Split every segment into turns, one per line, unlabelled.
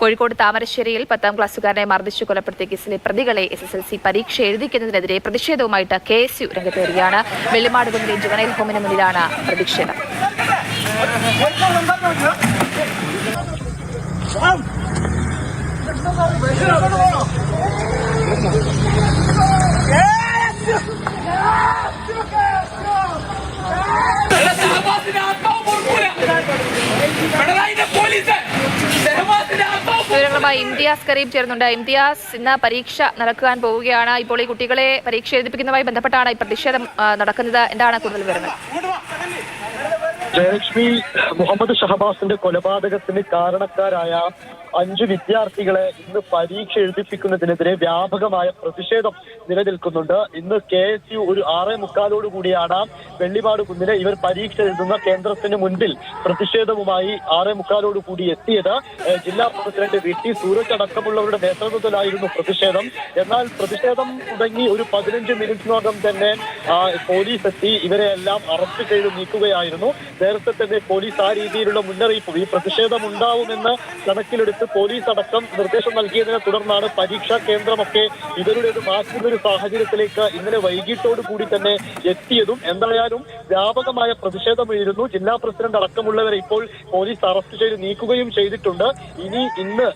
കോഴിക്കോട് താമരശ്ശേരിയിൽ പത്താം ക്ലാസ്സുകാരനെ മർദ്ദിച്ചു കൊലപ്പെടുത്തിയ കേസിലെ പ്രതികളെ എസ് എസ് എൽ സി പരീക്ഷ എഴുതിക്കുന്നതിനെതിരെ പ്രതിഷേധവുമായിട്ട് കെ എസ് യു രംഗത്തേറുകയാണ് വെള്ളിമാടുകുന്നിലെ ജുവനൈൽ ഹോമിന് മുന്നിലാണ് പ്രതിഷേധം വിവരങ്ങളുമായി ഇംതിയാസ് കരീം ചേർന്നുണ്ട് ഇംതിയാസ് ഇന്ന് പരീക്ഷ നടക്കാൻ പോവുകയാണ്. ഇപ്പോൾ ഈ കുട്ടികളെ പരീക്ഷ എഴുതിപ്പിക്കുന്നതുമായി ബന്ധപ്പെട്ടാണ് ഈ പ്രതിഷേധം നടക്കുന്നത്. എന്താണ് കൂടുതൽ വിവരങ്ങൾ?
ജയലക്ഷ്മി മുഹമ്മദ് ഷഹബാസിന്റെ കൊലപാതകത്തിന് കാരണക്കാരായ അഞ്ച് വിദ്യാർത്ഥികളെ ഇന്ന് പരീക്ഷ എഴുതിപ്പിക്കുന്നതിനെതിരെ വ്യാപകമായ പ്രതിഷേധം നിലനിൽക്കുന്നുണ്ട്. ഇന്ന് കെ എസ് യു ഒരു ആറേ മുക്കാലോട് വെള്ളിമാട് കുന്നിലെ ഇവർ പരീക്ഷ എഴുതുന്ന കേന്ദ്രത്തിന് മുൻപിൽ പ്രതിഷേധവുമായി ആറേ മുക്കാലോട് കൂടി എത്തിയത്. ജില്ലാ പ്രസിഡന്റ് വി ടി സൂരജ് അടക്കമുള്ളവരുടെ നേതൃത്വത്തിലായിരുന്നു പ്രതിഷേധം. എന്നാൽ പ്രതിഷേധം തുടങ്ങി ഒരു പതിനഞ്ച് മിനിറ്റിനകം തന്നെ പോലീസ് എത്തി. ഇവരെ എല്ലാം അറസ്റ്റ് ചെയ്ത് നീക്കുകയായിരുന്നു. നേരത്തെ തന്നെ പോലീസ് ആ രീതിയിലുള്ള മുന്നറിയിപ്പ് ഈ പ്രതിഷേധം ഉണ്ടാവുമെന്ന് കണക്കിലെടുത്ത് പോലീസ് അടക്കം നിർദ്ദേശം നൽകിയതിനെ തുടർന്നാണ് പരീക്ഷാ കേന്ദ്രമൊക്കെ ഇവരുടേത് മാറ്റുന്ന ഒരു സാഹചര്യത്തിലേക്ക് ഇന്നലെ വൈകിട്ടോട് കൂടി തന്നെ എത്തിയതും എന്തായാലും വ്യാപകമായ പ്രതിഷേധമായിരുന്നു. ജില്ലാ പ്രസിഡന്റ് അടക്കമുള്ളവരെ ഇപ്പോൾ പോലീസ് അറസ്റ്റ് ചെയ്ത് നീക്കുകയും ചെയ്തിട്ടുണ്ട്. ഇനി ഇന്ന്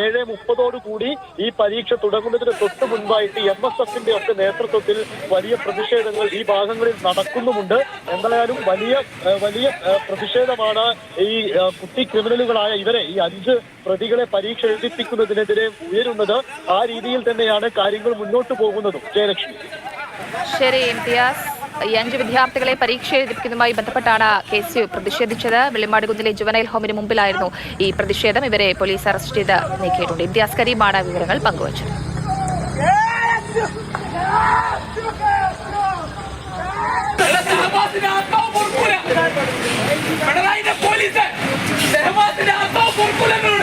ഏഴ് മുപ്പതോടുകൂടി ഈ പരീക്ഷ തുടങ്ങുന്നതിന് തൊട്ട് മുൻപായിട്ട് എം എസ് എഫിന്റെ ഒക്കെ നേതൃത്വത്തിൽ വലിയ പ്രതിഷേധങ്ങൾ ഈ ഭാഗങ്ങളിൽ നടക്കുന്നുമുണ്ട്. എന്തായാലും വലിയ വലിയ പ്രതിഷേധമാണ് ഈ കുട്ടി ക്രിമിനലുകളായ ഇവരെ ഈ അഞ്ച് പ്രതികളെ പരീക്ഷ എഴുതിപ്പിക്കുന്നതിനെതിരെ ഉയരുന്നത്. ആ രീതിയിൽ തന്നെയാണ് കാര്യങ്ങൾ മുന്നോട്ട് പോകുന്നതും. ജയലക്ഷ്മി.
ശരി ഇംതിയാസ്. ഈ അഞ്ച് വിദ്യാർത്ഥികളെ പരീക്ഷ എഴുതിപ്പിക്കുന്നതുമായി ബന്ധപ്പെട്ടാണ് കേസ് പ്രതിഷേധിച്ചത്. വെള്ളിമാടുകുന്നിലെ ജുവനൈൽ ഹോമിന് മുമ്പിലായിരുന്നു ഈ പ്രതിഷേധം. ഇവരെ പോലീസ് അറസ്റ്റ് ചെയ്ത് നീക്കിയിട്ടുണ്ട്. ഇംതിയാസ് കരീമാണ് വിവരങ്ങൾ പങ്കുവച്ചത്.
por